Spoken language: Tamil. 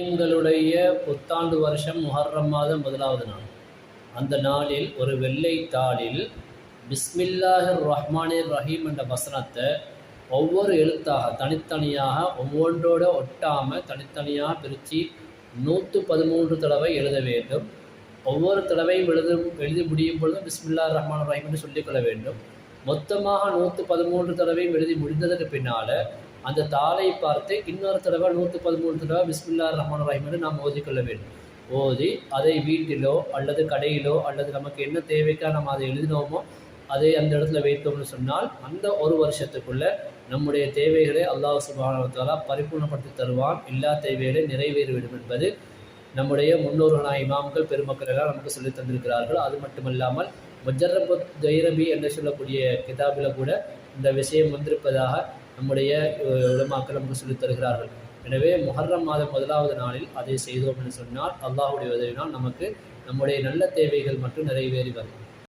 எங்களுடைய புத்தாண்டு வருஷம் முஹர்ரம் மாதம் முதலாவது நாள். அந்த நாளில் ஒரு வெள்ளை தாளில் பிஸ்மில்லாஹிர் ரஹ்மானிர் ரஹீம் என்ற வசனத்தை ஒவ்வொரு எழுத்தாக தனித்தனியாக ஒவ்வொன்றோடு ஒட்டாமல் தனித்தனியாக பிரித்து நூற்று பதிமூன்று தடவை எழுத வேண்டும். ஒவ்வொரு தடவையும் எழுத எழுதி முடியும் பொழுது பிஸ்மில்லா ரஹ்மான் ரஹீம் என்று சொல்லிக்கொள்ள வேண்டும். மொத்தமாக நூற்று பதிமூன்று தடவையும் எழுதி முடிந்ததற்கு பின்னால் அந்த தாளை பார்த்து இன்னொரு தடவை நூற்று பதிமூணு தடவை பிஸ்மில்லா ரஹ்மான் ரஹீம் என்று நாம் ஓதிக்கொள்ள வேண்டும். ஓதி அதை வீட்டிலோ அல்லது கடையிலோ அல்லது நமக்கு என்ன தேவைக்காக நம்ம அதை எழுதினோமோ அதை அந்த இடத்துல வைத்தோம்னு சொன்னால் அந்த ஒரு வருஷத்துக்குள்ள நம்முடைய தேவைகளை அல்லாஹ் சுபானத்தாலா பரிபூர்ணப்படுத்தி தருவான். எல்லா தேவைகளை நிறைவேறிவிடும் என்பது நம்முடைய முன்னோர்களான இமாம்கள் பெருமக்கள் எல்லாம் நமக்கு சொல்லித் தந்திருக்கிறார்கள். அது மட்டுமல்லாமல் முஜர்ரபு தைரபி என்று சொல்லக்கூடிய கிதாபில் கூட இந்த விஷயம் வந்திருப்பதாக நம்முடைய அஹ், உலமாக்கள் நமக்கு சொல்லித் தருகிறார்கள். எனவே முஹர்ரம் மாதம் முதலாவது நாளில் அதை செய்தோம் என்று சொன்னால் அல்லாஹுடைய உதவினால் நமக்கு நம்முடைய நல்ல தேவைகள் மட்டும் நிறைவேறி வரும்.